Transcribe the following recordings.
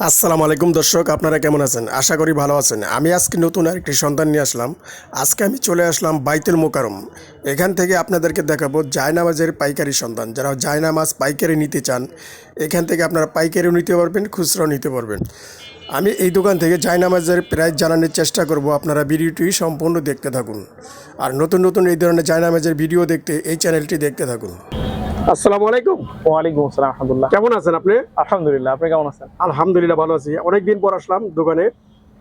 আসসালামু আলাইকুম দর্শক, আপনারা কেমন আছেন? আশা করি ভালো আছেন। আমি আজকে নতুন আরেকটি সন্তান নিয়ে আসলাম। আজকে আমি চলে আসলাম বাইতুল মোকারম এখান থেকে আপনাদেরকে দেখাবো জায়নামাজের পাইকারি সন্তান। যারা জায়নামাজ পাইকারি নিতে চান, এখান থেকে আপনারা পাইকারিও নিতে পারবেন, খুচরাও নিতে পারবেন। আমি এই দোকান থেকে জায়নামাজের প্রাইস জানানোর চেষ্টা করব। আপনারা ভিডিওটি সম্পূর্ণ দেখতে থাকুন। আর নতুন নতুন এই ধরনের জায়নামাজের ভিডিও দেখতে এই চ্যানেলটি দেখতে থাকুন। আসসালামু আলাইকুম। ওয়ালাইকুম আসসালাম আলহামদুলিল্লাহ। কেমন আছেন আপনি? আলহামদুলিল্লাহ আপনি কেমন আছেন? আলহামদুলিল্লাহ ভালো আছি। অনেকদিন পর আসলাম দোকানে।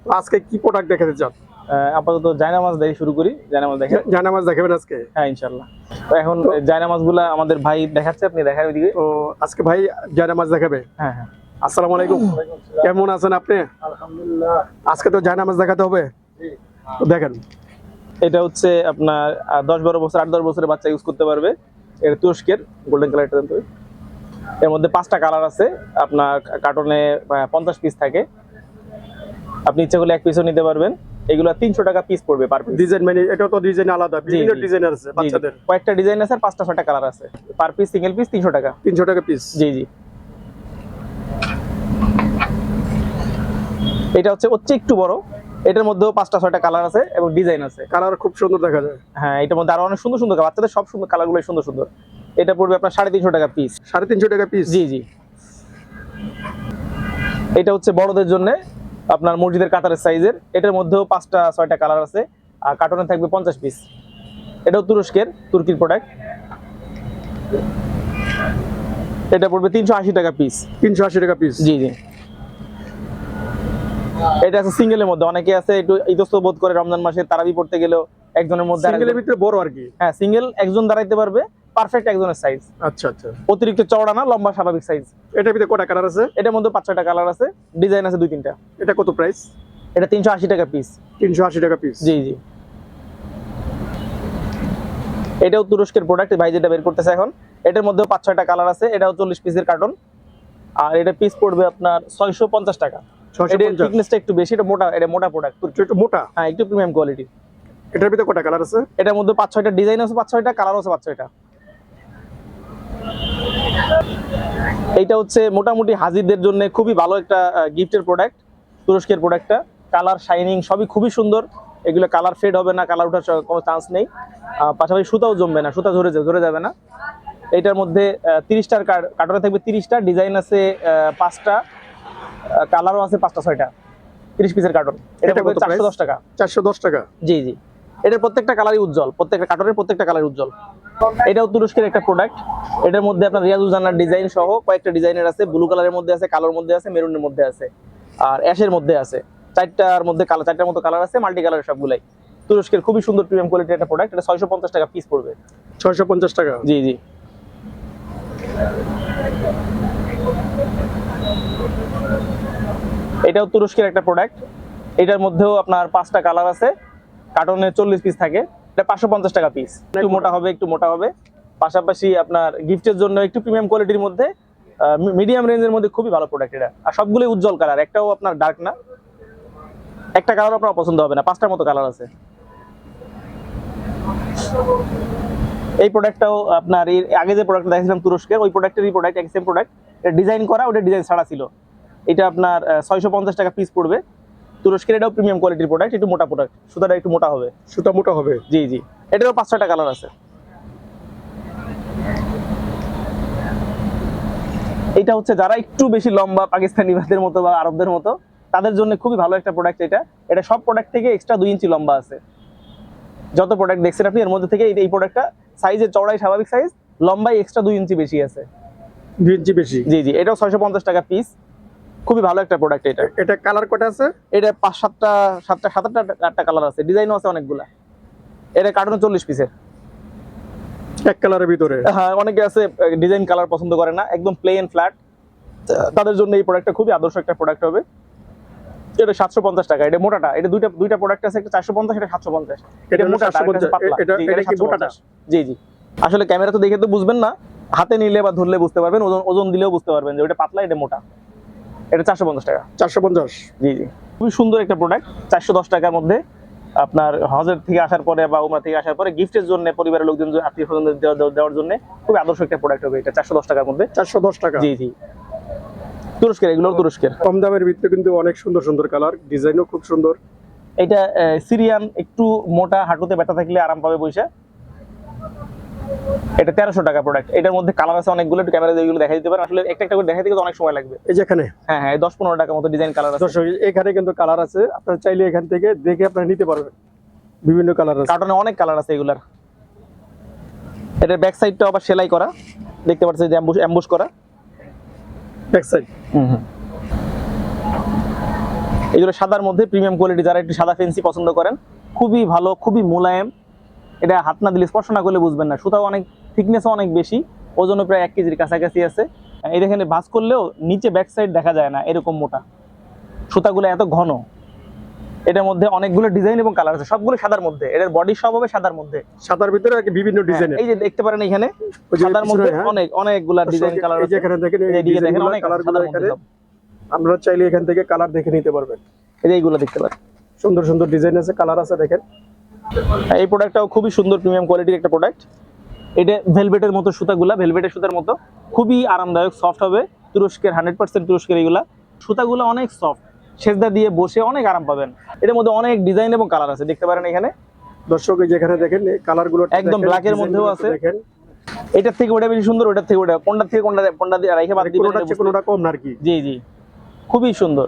আজকে কি প্রোডাক্ট দেখাতে চান? আপাতত জায়নামাজ দেখে শুরু করি। জায়নামাজ দেখেন। জানামাজ দেখাবেন আজকে? হ্যাঁ ইনশাল্লাহ তো এখন জায়নামাজগুলা আমাদের ভাই দেখাচ্ছে আপনি দেখার ওইদিকে। তো আজকে ভাই জানামাজ দেখাবে? হ্যাঁ হ্যাঁ। আসসালামু আলাইকুম। কেমন আছেন আপনি? আলহামদুলিল্লাহ। আজকে তো জানামাজ দেখাতে হবে? দেখেন। এটা হচ্ছে আপনার দশ বারো বছর আট দশ বছরের বাচ্চা ইউজ করতে পারবে। এটা তুরস্কের গোল্ডেন কালারটা দেন তো। এর মধ্যে পাঁচটা কালার আছে। আপনার কার্টনে পঞ্চাশ পিস থাকে। আপনি ইচ্ছা করলে এক পিসও নিতে পারবেন। এগুলো তিনশো টাকা পিস পড়বে পার পিস ডিজাইন মানে এটা তো ডিজাইন আলাদা। বিভিন্ন ডিজাইন আছে বাচ্চাদের। কয়েকটা ডিজাইন আছে আর পাঁচটা ছয়টা কালার আছে। পার পিস সিঙ্গেল পিস তিনশো টাকা। তিনশো টাকা পিস জি জি। এটা হচ্ছে হচ্ছে একটু বড়। এটার মধ্যেও পাঁচটা ছয়টা কালার আছে এবং ডিজাইন আছে। কালার খুব সুন্দর দেখা যায়। হ্যাঁ এটার মধ্যে আরও অনেক সুন্দর সুন্দর বাচ্চাদের সব সুন্দর কালারগুলো সুন্দর সুন্দর। এটা পড়বে আপনার সাড়ে তিনশো টাকা পিস সাড়ে তিনশো টাকা পিস জি জি। এটা হচ্ছে বড়দের জন্য আপনার মসজিদের কাতারের সাইজের এটার মধ্যেও পাঁচটা ছয়টা কালার আছে। আর কার্টনে থাকবে পঞ্চাশ পিস এটাও তুরস্কের তুর্কির প্রোডাক্ট এটা পড়বে তিনশো আশি টাকা পিস তিনশো আশি টাকা পিস জি জি। এটা আছে সিঙ্গেলের মধ্যে। অনেকে আছে একটু ইতস্ত বোধ করে রমজান মাসে তারাবি পড়তে গেলেও একজনের মধ্যে সিঙ্গেলের ভিতরে বড় আর কি? হ্যাঁ সিঙ্গেল একজন দাঁড়াইতে পারবে পারফেক্ট একজনের সাইজ আচ্ছা আচ্ছা। অতিরিক্ত চওড়া না লম্বা স্বাভাবিক সাইজ এটার ভিতরে কটা কালার আছে? এটার মধ্যে পাঁচ ছয়টা কালার আছে ডিজাইন আছে দুই তিনটা। এটা কত প্রাইস এটা তিনশো আশি টাকা পিস তিনশো আশি টাকা পিস জি জি। এটাও তুরস্কের প্রোডাক্ট ভাই যেটা বের করতেছে এখন। এটার মধ্যেও পাঁচ ছয়টা কালার আছে এটাও চল্লিশ পিসের কার্টন আর এটা পিস পড়বে আপনার ছয়শো পঞ্চাশ টাকা। ছয়শো থিকনেসটা একটু বেশি এটা মোটা এটা মোটা প্রোডাক্ট একটু মোটা? হ্যাঁ একটু প্রিমিয়াম কোয়ালিটি এটার ভিতরে কটা কালার আছে? এটার মধ্যে পাঁচ ছয়টা ডিজাইন আছে পাঁচ ছয়টা কালার আছে পাঁচ ছয়টা। এইটা হচ্ছে মোটামুটি হাজিরদের জন্য খুবই ভালো একটা গিফটের প্রোডাক্ট তুরস্কের প্রোডাক্টটা কালার শাইনিং সবই খুবই সুন্দর। এগুলো কালার ফেড হবে না কালার ওঠার কোনো চান্স নেই। পাশাপাশি সুতাও জমবে না সুতা ঝরে যাবে ঝরে যাবে না। এইটার মধ্যে তিরিশটার কার্টনে থাকবে তিরিশটা ডিজাইন আছে পাঁচটা। কালারও আছে পাঁচটা ছয়টা। তিরিশ পিসের কার্টন এটা চারশো দশ টাকা। চারশো দশ টাকা? জি জি। এটার প্রত্যেকটা কালারই উজ্জ্বল। প্রত্যেকটা কার্টনের প্রত্যেকটা কালার উজ্জ্বল। এটাও তুরস্কের একটা প্রোডাক্ট এটার মধ্যে আপনার রিয়াজুজানার ডিজাইন সহ কয়েকটা ডিজাইনের আছে। ব্লু কালারের মধ্যে আছে কালোর মধ্যে আছে মেরুনের মধ্যে আছে। আর অ্যাশের মধ্যে আছে। চারটার মধ্যে কালার চারটার মতো কালার আছে মাল্টি কালারের সবগুলাই। তুরস্কের খুবই সুন্দর প্রিমিয়াম কোয়ালিটির একটা প্রোডাক্ট এটা ছয়শো পঞ্চাশ টাকা পিস পড়বে। ছয়শো পঞ্চাশ টাকা? জি জি। এটাও তুরস্কের একটা প্রোডাক্ট এটার মধ্যেও আপনার পাঁচটা কালার আছে। কার্টনে চল্লিশ পিস থাকে। এটা পাঁচশো পঞ্চাশ টাকা পিস একটু মোটা হবে, একটু মোটা হবে। পাশাপাশি আপনার গিফটের জন্য একটু প্রিমিয়াম কোয়ালিটির মধ্যে মিডিয়াম রেঞ্জের মধ্যে খুবই ভালো প্রোডাক্ট এটা। আর সবগুলোই উজ্জ্বল কালার একটাও আপনার ডার্ক না। একটা কালার আপনার পছন্দ হবে না, পাঁচটার মতো কালার আছে। এই প্রোডাক্টটাও আপনার এর আগে যে প্রোডাক্ট দেখেছিলাম তুরস্কের, ওই প্রোডাক্টেরই প্রোডাক্ট এক সেম প্রোডাক্ট এটা ডিজাইন করা, ওটা ডিজাইন ছাড়া ছিল। এটা আপনার ছয়শো পঞ্চাশ টাকা পিস পড়বে। তুরস্কের এটাও প্রিমিয়াম কোয়ালিটির প্রোডাক্ট একটু মোটা প্রোডাক্ট সুতাটা একটু মোটা হবে। সুতা মোটা হবে? জি জি। এটারও পাঁচ ছয়টা কালার আছে। এটা হচ্ছে যারা একটু বেশি লম্বা পাকিস্তানিদের মতো বা আরবদের মতো তাদের জন্য খুবই ভালো একটা প্রোডাক্ট এটা। এটা সব প্রোডাক্ট থেকে এক্সট্রা দুই ইঞ্চি লম্বা আছে। যত প্রোডাক্ট দেখছেন আপনি এর মধ্যে থেকে এই- প্রোডাক্টটা সাইজের চওড়াই স্বাভাবিক সাইজ লম্বাই এক্সট্রা দুই ইঞ্চি বেশি আছে। দুই ইঞ্চি বেশি? জি জি। এটাও ছয়শো পঞ্চাশ টাকা পিস খুবই ভালো একটা প্রোডাক্ট এটা। এটা কালার কটা আছে? এটা পাঁচ সাতটা সাতটা সাত আটটা আটটা কালার আছে ডিজাইনও আছে অনেকগুলা। এটা কার্টুন চল্লিশ পিসের এক কালারের ভিতরে? হ্যাঁ অনেকে আছে ডিজাইন কালার পছন্দ করে না একদম প্লেন ফ্ল্যাট তাদের জন্য এই প্রোডাক্টটা খুবই আদর্শ একটা প্রোডাক্ট হবে। এটা সাতশো পঞ্চাশ টাকা। এটা মোটাটা। এটা দুইটা দুইটা প্রোডাক্ট আছে একটা চারশো পঞ্চাশ এটা সাতশো পঞ্চাশ। এটা হলো মোটাটা, 750 এটা পাতলা। এটা- জি, এটা কি 750 মোটাটা? জি জি। আসলে ক্যামেরা তো দেখে তো বুঝবেন না। হাতে নিলে বা ধরলে বুঝতে পারবেন ওজন ওজন দিলেও বুঝতে পারবেন যে ওটা পাতলা এটা মোটা। এটা চারশো পঞ্চাশ টাকা। চারশো পঞ্চাশ। জি জি। খুবই সুন্দর একটা প্রোডাক্ট চারশো দশ টাকার মধ্যে আপনার হজের থেকে আসার পরে বা উমরা থেকে আসার পরে গিফটের জন্য পরিবারের লোকজন আত্মীয় স্বজনদের দেওয়া- দেওয়ার জন্য খুবই আদর্শ একটা প্রোডাক্ট হবে এটা চারশো দশ টাকার মধ্যে। চারশো দশ টাকা। জি জি। তুরস্কের এগুলো তুরস্কের। কম দামের ভিতরে কিন্তু অনেক সুন্দর সুন্দর কালার ডিজাইনও খুব সুন্দর। এটা সিরিয়ান একটু মোটা হাঁটুতে ব্যথা থাকলে আরাম পাবে বৈশা। এটা তেরোশো টাকা প্রোডাক্ট এটার মধ্যে কালার আছে অনেকগুলো একটু ক্যামেরা দিয়ে দেখা দিতে পারেন। আসলে একটা একটা করে দেখা দিতে অনেক সময় লাগবে। এই যেখানে হ্যাঁ হ্যাঁ দশ পনেরো টাকা মতো ডিজাইন কালার আছে। এখানে কিন্তু কালার আছে। আপনারা চাইলে এখান থেকে দেখে আপনারা নিতে পারবেন। বিভিন্ন কালার আছে। কার্টনে অনেক কালার আছে এগুলার। এটার ব্যাক সাইডটা আবার সেলাই করা। দেখতে পাচ্ছেন যে অ্যাম্বুশ অ্যাম্বুশ করা। ব্যাক সাইড হুম হুম। এগুলো সাদার মধ্যে প্রিমিয়াম কোয়ালিটি যারা একটু সাদা ফেন্সি পছন্দ করেন খুবই ভালো খুবই মোলায়েম। এটা হাত না দিলে স্পর্শ না করলে বুঝবেন না। সুতাও অনেক থিকনেসও অনেক বেশি ওজনও প্রায় এক কেজির কাছাকাছি আছে। এই দেখেন ভাঁজ করলেও নিচে ব্যাক সাইড দেখা যায় না এরকম মোটা। সুতাগুলো এত ঘন। এটার মধ্যে অনেকগুলো ডিজাইন এবং কালার আছে সবগুলো সাদার মধ্যে। এটার বডি সব হবে সাদার মধ্যে। সাদার ভিতরে বিভিন্ন ডিজাইনের হ্যাঁ, এই যে দেখতে পারেন এখানে সাদার মধ্যে হ্যাঁ। অনেক অনেকগুলা ডিজাইন কালার আছে। এখানে দেখেন এই এদিকে দেখেন অনেক কালার সাদার মধ্যে। আপনারা চাইলে এখান থেকে কালার দেখে নিতে পারবেন। এই যে এইগুলো দেখতে পারেন। সুন্দর সুন্দর ডিজাইন আছে কালার আছে দেখেন। এই প্রোডাক্টটাও খুবই সুন্দর প্রিমিয়াম কোয়ালিটির একটা প্রোডাক্ট এটা ভেলভেটের মতো সুতাগুলা ভেলভেটের সুতার মতো। খুবই আরামদায়ক সফট হবে। তুরস্কের হান্ড্রেড পার্সেন্ট তুরস্কের এগুলা। সুতাগুলো অনেক সফট সেজদা দিয়ে বসে অনেক আরাম পাবেন। এটার মধ্যে অনেক ডিজাইন এবং কালার আছে। দেখতে পারেন এখানে। দর্শক যেখানে দেখেন কালারগুলো একদম এর মধ্যেও আছে। দেখেন। এটার থেকে ওটা বেশি সুন্দর ওটার থেকে ওটা কোনটা থেকে কোনটা কোনটা দিয়ে রেখে বাদ দিবেন কোনোটা বুঝতে- কোনোটা কম আর কি জি জি। খুবই সুন্দর।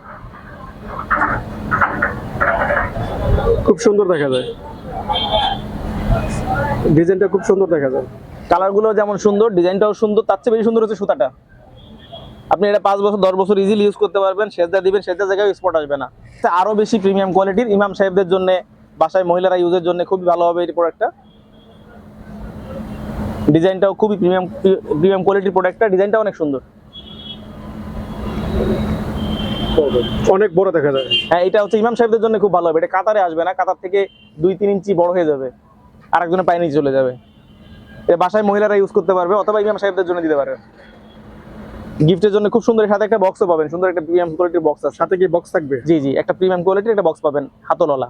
খুব সুন্দর দেখা যায়। ডিজাইনটা খুব সুন্দর দেখা যায়। কালারগুলো যেমন সুন্দর ডিজাইনটাও সুন্দর তার চেয়ে বেশি সুন্দর হচ্ছে সুতাটা। আপনি এটা পাঁচ বছর দশ বছর ইজিলি ইউজ করতে পারবেন সেজদা দিবেন সেজদা জায়গায় স্পট আসবে না। তো আরও বেশি প্রিমিয়াম কোয়ালিটির ইমাম সাহেবদের জন্য বাসায় মহিলারা ইউজের জন্য খুবই ভালো হবে এই প্রোডাক্টটা ডিজাইনটাও খুবই প্রিমিয়াম প্রিমিয়াম কোয়ালিটির প্রোডাক্টটা ডিজাইনটা অনেক সুন্দর। অনেক বড় দেখা যায়। হ্যাঁ এটা হচ্ছে ইমাম সাহেবদের জন্য খুব ভালো হবে। এটা কাতারে আসবে না কাতার থেকে দুই তিন ইঞ্চি বড় হয়ে যাবে। আরেকজনের পায়ে নিচে চলে যাবে। এটা বাসায় মহিলারা ইউজ করতে পারবে অথবা ইমাম সাহেবদের জন্য দিতে পারবে গিফটের জন্য খুব সুন্দর সাথে একটা বক্সও পাবেন। সুন্দর একটা প্রিমিয়াম কোয়ালিটির বক্স আছে। সাথে কি বক্স থাকবে? জি জি একটা প্রিমিয়াম কোয়ালিটির একটা বক্স পাবেন হাতলওয়ালা।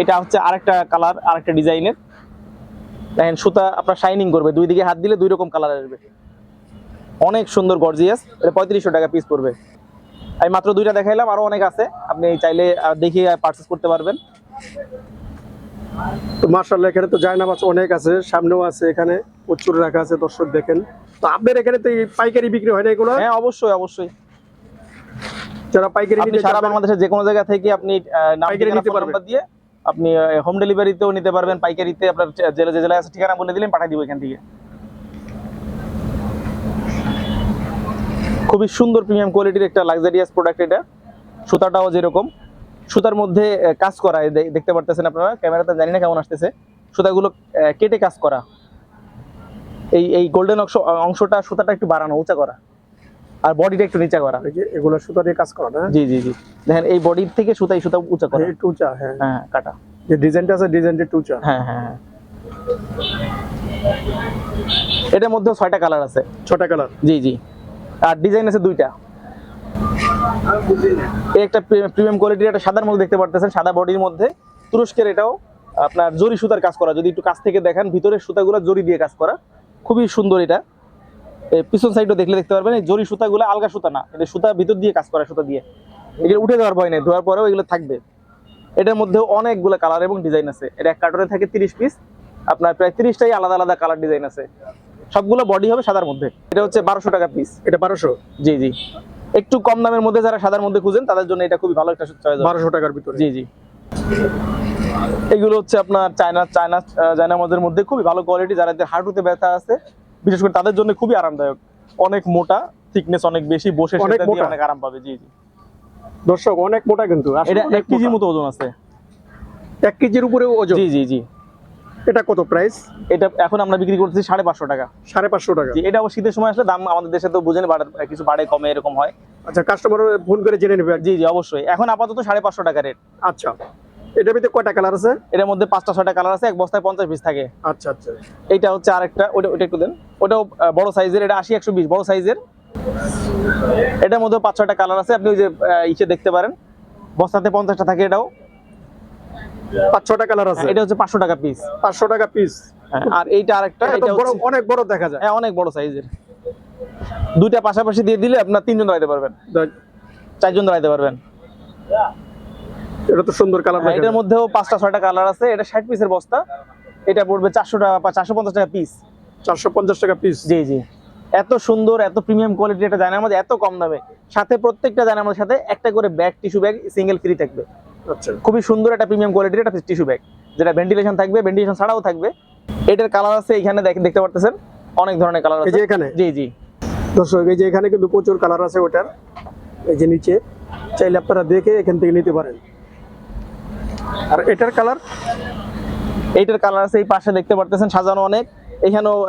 এটা হচ্ছে আরেকটা কালার আরেকটা ডিজাইনের দেখেন সুতা আপনার শাইনিং করবে। দুই দিকে হাত দিলে দুই রকম কালার আসবে। অনেক সুন্দর গর্জিয়াস এটা পঁয়ত্রিশশো টাকা পিস পড়বে। আমি মাত্র দুইটা দেখাইলাম আরও অনেক আছে। আপনি চাইলে দেখিয়ে পারচেস করতে পারবেন। তো মার্শাল্লাহ এখানে তো জায়নামাজ অনেক আছে সামনেও আছে এখানে প্রচুর রাখা আছে দর্শক দেখেন। তো আপনার এখানে তো পাইকারি বিক্রি হয় না এগুলো? হ্যাঁ অবশ্যই অবশ্যই। যারা পাইকারি নিতে সারা বাংলাদেশের যে কোনো জায়গা থেকে আপনি পাইকারি নিতে পারবেন। দিয়ে আপনি হোম ডেলিভারিতেও নিতে পারবেন পাইকারিতে আপনার জেলা যে জেলায় আছে ঠিকানা বলে দিলেন পাঠিয়ে দিব এখান থেকে। খুবই সুন্দর প্রিমিয়াম কোয়ালিটির একটা লাক্সারিয়াস প্রোডাক্ট এটা। সুতাটাও যেরকম। সুতার মধ্যে কাজ করা। দেখতে পারতেছেন আপনারা ক্যামেরাতে জানি না কেমন আসতেছে। সুতাগুলো কেটে কাজ করা। এই এই গোল্ডেন অংশ অংশটা সুতাটা একটু বাড়ানো উঁচা করা। আর বডিটা একটু নিচা করা। এই যে এগুলো সুতা দিয়ে কাজ করা না? জি জি জি। দেখেন এই বডির থেকে সুতা এই সুতা উঁচা করা। এই টুচা হ্যাঁ। হ্যাঁ কাটা। যে ডিজাইনটা আছে ডিজাইনটা টুচা হ্যাঁ হ্যাঁ হ্যাঁ। এটার মধ্যে ছয়টা কালার আছে। ছটা কালার? জি জি। আর ডিজাইন আছে দুইটা। একটা প্রিমিয়াম কোয়ালিটির একটা সাদার মধ্যে দেখতে পারতেছেন সাদা বডির মধ্যে। তুরস্কের এটাও আপনার জরি সুতার কাজ করা। যদি একটু কাছ থেকে দেখেন ভিতরের সুতাগুলো জরি দিয়ে কাজ করা। খুবই সুন্দর এটা। পিছন সাইডও দেখলে দেখতে পারবেন এই জরি সুতাগুলো আলগা সুতা না। এটা সুতা ভিতর দিয়ে কাজ করা সুতা দিয়ে। এগুলো উঠে যাওয়ার ভয় নেই ধোয়ার পরেও এগুলো থাকবে। এটার মধ্যেও অনেকগুলো কালার এবং ডিজাইন আছে। এটা এক কার্টনে থাকে তিরিশ পিস আপনার প্রায় তিরিশটাই আলাদা আলাদা কালার ডিজাইন আছে। সবগুলো বডি হবে সাদার মধ্যে। এটা হচ্ছে বারোশো টাকা পিস এটা বারোশো? জি জি। একটু কম দামের মধ্যে যারা সাদার মধ্যে খুঁজেন তাদের জন্য এটা খুবই ভালো একটা চয়েস বারোশো টাকার ভিতরে। জি জি। এগুলো হচ্ছে আপনার চায়না চায়না চায়না মদের মধ্যে খুবই ভালো কোয়ালিটি যারা হাঁটুতে ব্যথা আছে বিশেষ করে তাদের জন্য খুবই আরামদায়ক। অনেক মোটা থিকনেস অনেক বেশি বসে সেটা দিয়ে অনেক আরাম পাবে জি জি। দর্শক অনেক মোটা কিন্তু এটা এক কেজির মতো ওজন আছে। এক কেজির উপরে ওজন? জি জি জি। এটা কত প্রাইস এটা এখন আমরা বিক্রি করতেছি সাড়ে পাঁচশো টাকা। সাড়ে পাঁচশো টাকা। এটা শীতের সময় আসলে দাম আমাদের দেশে তো বুঝেন বাড়ে কিছু বাড়ে কমে এরকম হয়। আচ্ছা কাস্টমার ফোন করে জেনে নেবে। জি জি অবশ্যই। এখন আপাতত সাড়ে পাঁচশো টাকা রেট আচ্ছা। এটার ভিতরে কয়টা কালার আছে? এটার মধ্যে পাঁচটা ছয়টা কালার আছে এক বস্তায় পঞ্চাশ পিস থাকে। আচ্ছা আচ্ছা। এইটা হচ্ছে আরেকটা ওটা ওটা একটু দেন। ওটাও বড় সাইজের এটা আশি একশো বিশ বড় সাইজের এটার মধ্যে পাঁচ ছয়টা কালার আছে আপনি ওই যে ইসে দেখতে পারেন। বস্তাতে পঞ্চাশটা থাকে এটাও। পাঁচ ছটা কালার আছে। এটা হচ্ছে পাঁচশো টাকা পিস পাঁচশো টাকা পিস আর এইটা আরেকটা এটা বড় অনেক বড় দেখা যায়। হ্যাঁ, অনেক বড় সাইজের দুইটা পাশাপাশি দিয়ে দিলে আপনার তিনজন দাঁড়াইতে পারবেন। চারজন দাঁড়াইতে পারবেন। এটা তো সুন্দর কালার হ্যাঁ, এটার মধ্যেও পাঁচটা ছয়টা কালার আছে। এটা ষাট পিসের বস্তা। এটা পড়বে চারশো টাকা বা চারশো পঞ্চাশ টাকা পিস চারশো পঞ্চাশ টাকা পিস জি জি। এত সুন্দর এত প্রিমিয়াম কোয়ালিটি এটা জানার মধ্যে এত কম দামে। সাথে প্রত্যেকটা জানার মধ্যে সাথে একটা করে bag tissue bag single free থাকবে। খুবই সুন্দর একটা প্রিমিয়াম কোয়ালিটির একটা টিস্যু ব্যাগ যেটা ভেন্টিলেশন থাকবে ভেন্টিলেশন ছাড়াও থাকবে। এটার কালার আছে এখানে দেখ- দেখতে পারতেছেন? অনেক ধরনের কালার আছে। এখানে? জি জি। দর্শক এই যে এখানে কিন্তু প্রচুর কালার আছে ওটার। এই যে নিচে চাইলে আপনারা দেখে এখান থেকে নিতে পারেন। আর এটার কালার এইটার কালার আছে এই পাশে দেখতে পারতেছেন সাজানো অনেক। এখানেও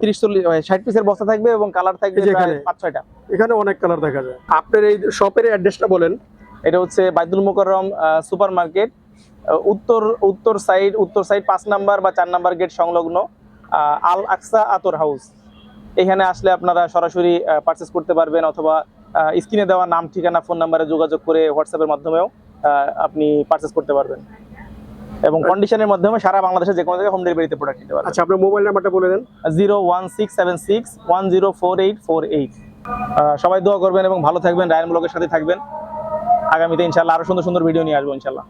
তিরিশ চল্লিশ ষাট পিসের বস্তা থাকবে এবং কালার থাকবে। পাঁচ ছয়টা। এখানে অনেক কালার দেখা যায়। আপনার এই শপের অ্যাড্রেসটা বলেন। এটা হচ্ছে বাইদুল মোকাররম সুপার মার্কেট উত্তর উত্তর সাইড উত্তর সাইড পাঁচ নাম্বার বা চার নাম্বার গেট সংলগ্ন আল আকসা আতর হাউস। এখানে আসলে আপনারা সরাসরি পারচেস করতে পারবেন অথবা স্ক্রিনে দেওয়া নাম ঠিকানা ফোন নাম্বারে যোগাযোগ করে হোয়াটসঅ্যাপের মাধ্যমেও আপনি পারচেস করতে পারবেন। এবং কন্ডিশনের মাধ্যমে সারা বাংলাদেশে যে কোনো জায়গায় হোম ডেলিভারিতে প্রোডাক্ট নিতে পারবেন। আচ্ছা আপনার মোবাইল নাম্বারটা বলে দেন। Zero one six seven six one zero four eight four eight. সবাই দোয়া করবেন এবং ভালো থাকবেন। রায়ন ব্লগের সাথে থাকবেন। আগামীতে ইনশাল্লাহ আরও সুন্দর সুন্দর ভিডিও নিয়ে আসব ইনশাল্লাহ